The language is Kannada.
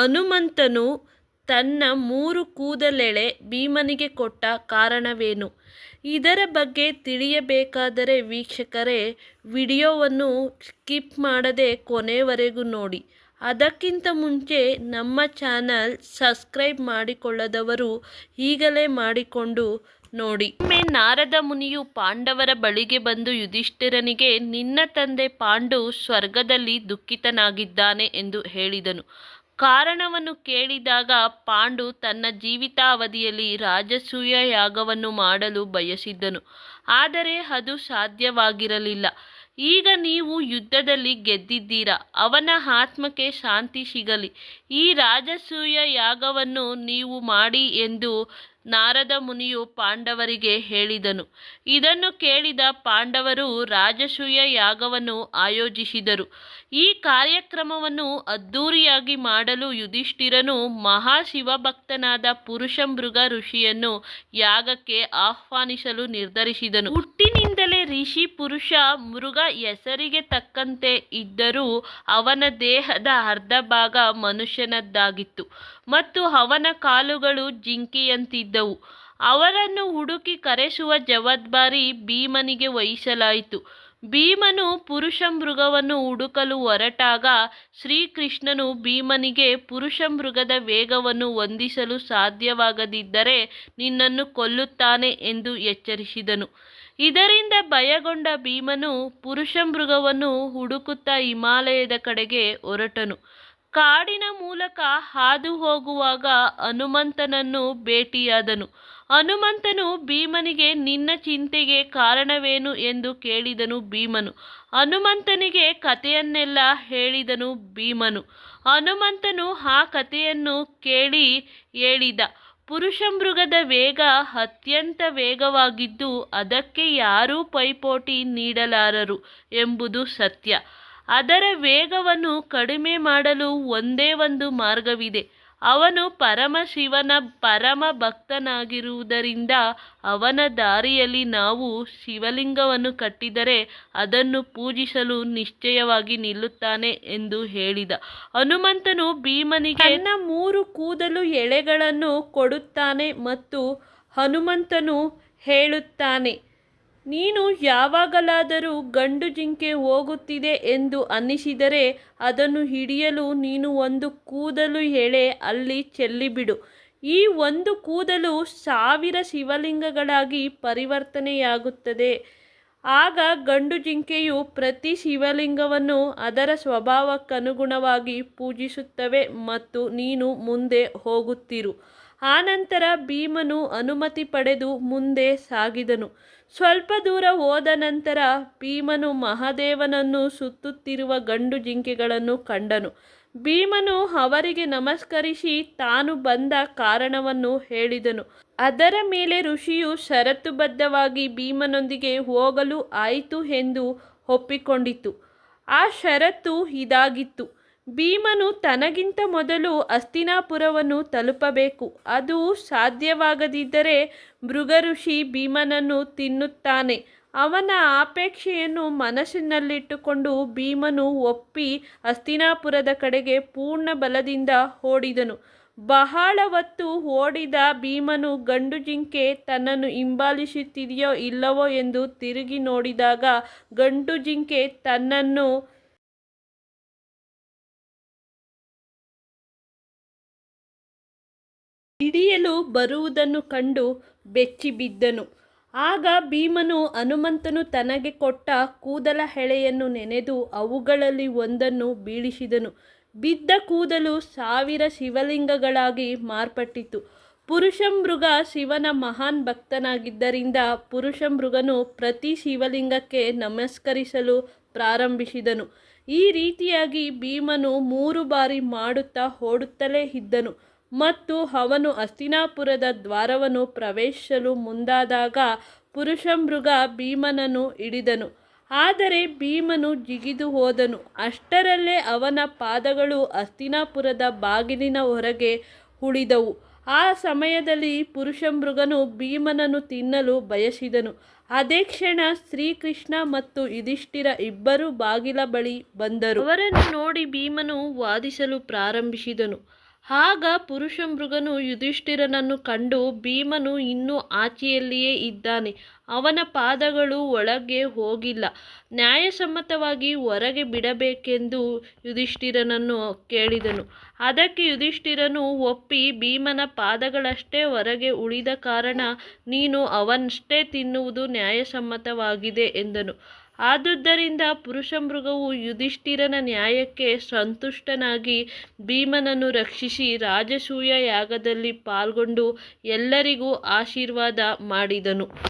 ಹನುಮಂತನು ತನ್ನ ಮೂರು ಕೂದಲೆಳೆ ಭೀಮನಿಗೆ ಕೊಟ್ಟ ಕಾರಣವೇನು? ಇದರ ಬಗ್ಗೆ ತಿಳಿಯಬೇಕಾದರೆ ವೀಕ್ಷಕರೇ, ವಿಡಿಯೋವನ್ನು ಸ್ಕಿಪ್ ಮಾಡದೆ ಕೊನೆವರೆಗೂ ನೋಡಿ. ಅದಕ್ಕಿಂತ ಮುಂಚೆ ನಮ್ಮ ಚಾನಲ್ ಸಬ್ಸ್ಕ್ರೈಬ್ ಮಾಡಿಕೊಳ್ಳದವರು ಈಗಲೇ ಮಾಡಿಕೊಂಡು ನೋಡಿ. ಒಮ್ಮೆ ನಾರದ ಮುನಿಯು ಪಾಂಡವರ ಬಳಿಗೆ ಬಂದು ಯುಧಿಷ್ಠಿರನಿಗೆ, ನಿನ್ನ ತಂದೆ ಪಾಂಡು ಸ್ವರ್ಗದಲ್ಲಿ ದುಃಖಿತನಾಗಿದ್ದಾನೆ ಎಂದು ಹೇಳಿದನು. ಕಾರಣವನ್ನು ಕೇಳಿದಾಗ ಪಾಂಡು ತನ್ನ ಜೀವಿತಾವಧಿಯಲ್ಲಿ ರಾಜಸೂಯ ಯಾಗವನ್ನು ಮಾಡಲು ಬಯಸಿದ್ದನು. ಆದರೆ ಅದು ಸಾಧ್ಯವಾಗಿರಲಿಲ್ಲ. ಈಗ ನೀವು ಯುದ್ಧದಲ್ಲಿ ಗೆದ್ದಿದ್ದೀರಾ? ಅವನ ಆತ್ಮಕ್ಕೆ ಶಾಂತಿ ಸಿಗಲಿ. ಈ ರಾಜಸೂಯ ಯಾಗವನ್ನು ನೀವು ಮಾಡಿ ಎಂದು ನಾರದ ಮುನಿಯು ಪಾಂಡವರಿಗೆ ಹೇಳಿದನು. ಇದನ್ನು ಕೇಳಿದ ಪಾಂಡವರು ರಾಜಸೂಯ ಯಾಗವನ್ನು ಆಯೋಜಿಸಿದರು. ಈ ಕಾರ್ಯಕ್ರಮವನ್ನು ಅದ್ಧೂರಿಯಾಗಿ ಮಾಡಲು ಯುಧಿಷ್ಠಿರನು ಮಹಾಶಿವಭಕ್ತನಾದ ಪುರುಷಮೃಗ ಋಷಿಯನ್ನು ಯಾಗಕ್ಕೆ ಆಹ್ವಾನಿಸಲು ನಿರ್ಧರಿಸಿದನು. ಹುಟ್ಟಿನಿಂದಲೇ ಋಷಿ ಪುರುಷ ಮೃಗ ಹೆಸರಿಗೆ ತಕ್ಕಂತೆ ಇದ್ದರೂ ಅವನ ದೇಹದ ಅರ್ಧ ಭಾಗ ಮನುಷ್ಯನದ್ದಾಗಿತ್ತು ಮತ್ತು ಅವನ ಕಾಲುಗಳು ಜಿಂಕೆಯಂತಿದ್ದವು. ಅವರನ್ನು ಹುಡುಕಿ ಕರೆಸುವ ಜವಾಬ್ದಾರಿ ಭೀಮನಿಗೆ ವಹಿಸಲಾಯಿತು. ಭೀಮನು ಪುರುಷ ಮೃಗವನ್ನು ಹುಡುಕಲು ಹೊರಟಾಗ ಶ್ರೀಕೃಷ್ಣನು ಭೀಮನಿಗೆ ಪುರುಷ ಮೃಗದ ವೇಗವನ್ನು ಹೊಂದಿಸಲು ಸಾಧ್ಯವಾಗದಿದ್ದರೆ ನಿನ್ನನ್ನು ಕೊಲ್ಲುತ್ತಾನೆ ಎಂದು ಎಚ್ಚರಿಸಿದನು. ಇದರಿಂದ ಭಯಗೊಂಡ ಭೀಮನು ಪುರುಷ ಮೃಗವನ್ನು ಹುಡುಕುತ್ತಾ ಹಿಮಾಲಯದ ಕಡೆಗೆ ಹೊರಟನು. ಕಾಡಿನ ಮೂಲಕ ಹಾದು ಹೋಗುವಾಗ ಹನುಮಂತನನ್ನು ಭೇಟಿಯಾದನು. ಹನುಮಂತನು ಭೀಮನಿಗೆ, ನಿನ್ನ ಚಿಂತೆಗೆ ಕಾರಣವೇನು? ಎಂದು ಕೇಳಿದನು ಭೀಮನು. ಹನುಮಂತನಿಗೆ ಕಥೆಯನ್ನೆಲ್ಲ ಹೇಳಿದನು ಭೀಮನು. ಹನುಮಂತನು ಆ ಕಥೆಯನ್ನು ಕೇಳಿ ಹೇಳಿದ, ಪುರುಷ ಮೃಗದ ವೇಗ ಅತ್ಯಂತ ವೇಗವಾಗಿದ್ದು ಅದಕ್ಕೆ ಯಾರೂ ಪೈಪೋಟಿ ನೀಡಲಾರರು ಎಂಬುದು ಸತ್ಯ. ಅದರ ವೇಗವನ್ನು ಕಡಿಮೆ ಮಾಡಲು ಒಂದೇ ಒಂದು ಮಾರ್ಗವಿದೆ. ಅವನು ಪರಮಶಿವನ ಪರಮ ಭಕ್ತನಾಗಿರುವುದರಿಂದ ಅವನ ದಾರಿಯಲ್ಲಿ ನಾವು ಶಿವಲಿಂಗವನ್ನು ಕಟ್ಟಿದರೆ ಅದನ್ನು ಪೂಜಿಸಲು ನಿಶ್ಚಯವಾಗಿ ನಿಲ್ಲುತ್ತಾನೆ ಎಂದು ಹೇಳಿದ. ಹನುಮಂತನು ಭೀಮನಿಗೆ ತನ್ನ ಮೂರು ಕೂದಲು ಎಳೆಗಳನ್ನು ಕೊಡುತ್ತಾನೆ ಮತ್ತು ಹನುಮಂತನು ಹೇಳುತ್ತಾನೆ ನೀನು ಯಾವಾಗಲಾದರೂ ಗಂಡು ಜಿಂಕೆ ಹೋಗುತ್ತಿದೆ ಎಂದು ಅನ್ನಿಸಿದರೆ ಅದನ್ನು ಹಿಡಿಯಲು ನೀನು ಒಂದು ಕೂದಲು ಎಳೆ ಅಲ್ಲಿ ಚೆಲ್ಲಿಬಿಡು. ಈ ಒಂದು ಕೂದಲು ಸಾವಿರ ಶಿವಲಿಂಗಗಳಾಗಿ ಪರಿವರ್ತನೆಯಾಗುತ್ತದೆ. ಆಗ ಗಂಡು ಜಿಂಕೆಯು ಪ್ರತಿ ಶಿವಲಿಂಗವನ್ನು ಅದರ ಸ್ವಭಾವಕ್ಕನುಗುಣವಾಗಿ ಪೂಜಿಸುತ್ತವೆ ಮತ್ತು ನೀನು ಮುಂದೆ ಹೋಗುತ್ತಿರು. ಆನಂತರ ಭೀಮನು ಅನುಮತಿ ಪಡೆದು ಮುಂದೆ ಸಾಗಿದನು. ಸ್ವಲ್ಪ ದೂರ ಹೋದ ನಂತರ ಭೀಮನು ಮಹಾದೇವನನ್ನು ಸುತ್ತುತ್ತಿರುವ ಗಂಡು ಜಿಂಕೆಗಳನ್ನು ಕಂಡನು. ಭೀಮನು ಅವರಿಗೆ ನಮಸ್ಕರಿಸಿ ತಾನು ಬಂದ ಕಾರಣವನ್ನು ಹೇಳಿದನು. ಅದರ ಮೇಲೆ ಋಷಿಯು ಷರತ್ತುಬದ್ಧವಾಗಿ ಭೀಮನೊಂದಿಗೆ ಹೋಗಲು ಆಯಿತು ಎಂದು ಒಪ್ಪಿಕೊಂಡಿತು. ಆ ಷರತ್ತು ಇದಾಗಿತ್ತು. ಭೀಮನು ತನಗಿಂತ ಮೊದಲು ಅಸ್ತಿನಾಪುರವನ್ನು ತಲುಪಬೇಕು. ಅದು ಸಾಧ್ಯವಾಗದಿದ್ದರೆ ಮೃಗಋಷಿ ಭೀಮನನ್ನು ತಿನ್ನುತ್ತಾನೆ. ಅವನ ಆಪೇಕ್ಷೆಯನ್ನು ಮನಸ್ಸಿನಲ್ಲಿಟ್ಟುಕೊಂಡು ಭೀಮನು ಒಪ್ಪಿ ಅಸ್ತಿನಾಪುರದ ಕಡೆಗೆ ಪೂರ್ಣ ಬಲದಿಂದ ಓಡಿದನು. ಬಹಳ ಹೊತ್ತು ಓಡಿದ ಭೀಮನು ಗಂಡು ಜಿಂಕೆ ತನ್ನನ್ನು ಹಿಂಬಾಲಿಸುತ್ತಿದೆಯೋ ಇಲ್ಲವೋ ಎಂದು ತಿರುಗಿ ನೋಡಿದಾಗ ಗಂಡು ಜಿಂಕೆ ತನ್ನನ್ನು ಹಿಡಿಯಲು ಬರುವುದನ್ನು ಕಂಡು ಬೆಚ್ಚಿಬಿದ್ದನು. ಆಗ ಭೀಮನು ಹನುಮಂತನು ತನಗೆ ಕೊಟ್ಟ ಕೂದಲ ಹೆಳೆಯನ್ನು ನೆನೆದು ಅವುಗಳಲ್ಲಿ ಒಂದನ್ನು ಬೀಳಿಸಿದನು. ಬಿದ್ದ ಕೂದಲು ಸಾವಿರ ಶಿವಲಿಂಗಗಳಾಗಿ ಮಾರ್ಪಟ್ಟಿತು. ಪುರುಷಮೃಗ ಶಿವನ ಮಹಾನ್ ಭಕ್ತನಾಗಿದ್ದರಿಂದ ಪುರುಷಮೃಗನು ಪ್ರತಿ ಶಿವಲಿಂಗಕ್ಕೆ ನಮಸ್ಕರಿಸಲು ಪ್ರಾರಂಭಿಸಿದನು. ಈ ರೀತಿಯಾಗಿ ಭೀಮನು ಮೂರು ಬಾರಿ ಮಾಡುತ್ತಾ ಓಡುತ್ತಲೇ ಇದ್ದನು. ಮತ್ತು ಅವನು ಅಸ್ತಿನಾಪುರದ ದ್ವಾರವನ್ನು ಪ್ರವೇಶಿಸಲು ಮುಂದಾದಾಗ ಪುರುಷಮೃಗ ಭೀಮನನ್ನು ಹಿಡಿದನು. ಆದರೆ ಭೀಮನು ಜಿಗಿದು ಹೋದನು. ಅಷ್ಟರಲ್ಲೇ ಅವನ ಪಾದಗಳು ಅಸ್ತಿನಾಪುರದ ಬಾಗಿಲಿನ ಹೊರಗೆ ಉಳಿದವು. ಆ ಸಮಯದಲ್ಲಿ ಪುರುಷಮೃಗನು ಭೀಮನನ್ನು ತಿನ್ನಲು ಬಯಸಿದನು. ಅದೇ ಕ್ಷಣ ಶ್ರೀಕೃಷ್ಣ ಮತ್ತು ಯುಧಿಷ್ಠಿರ ಇಬ್ಬರು ಬಾಗಿಲ ಬಳಿ ಬಂದರು. ಅವರನ್ನು ನೋಡಿ ಭೀಮನು ವಾದಿಸಲು ಪ್ರಾರಂಭಿಸಿದನು. ಆಗ ಪುರುಷ ಮೃಗನು ಯುಧಿಷ್ಠಿರನನ್ನು ಕಂಡು ಭೀಮನು ಇನ್ನೂ ಆಚೆಯಲ್ಲಿಯೇ ಇದ್ದಾನೆ. ಅವನ ಪಾದಗಳು ಒಳಗೆ ಹೋಗಿಲ್ಲ. ನ್ಯಾಯಸಮ್ಮತವಾಗಿ ಹೊರಗೆ ಬಿಡಬೇಕೆಂದು ಯುಧಿಷ್ಠಿರನನ್ನು ಕೇಳಿದನು. ಅದಕ್ಕೆ ಯುಧಿಷ್ಠಿರನು ಒಪ್ಪಿ, ಭೀಮನ ಪಾದಗಳಷ್ಟೇ ಹೊರಗೆ ಉಳಿದ ಕಾರಣ ನೀನು ಅವನಷ್ಟೇ ತಿನ್ನುವುದು ನ್ಯಾಯಸಮ್ಮತವಾಗಿದೆ ಎಂದನು. ಆದುದರಿಂದ ಪುರುಷಮೃಗವು ಯುಧಿಷ್ಠಿರನ ನ್ಯಾಯಕ್ಕೆ ಸಂತುಷ್ಟನಾಗಿ ಭೀಮನನ್ನು ರಕ್ಷಿಸಿ ರಾಜಸೂಯ ಯಾಗದಲ್ಲಿ ಪಾಲ್ಗೊಂಡು ಎಲ್ಲರಿಗೂ ಆಶೀರ್ವಾದ ಮಾಡಿದನು.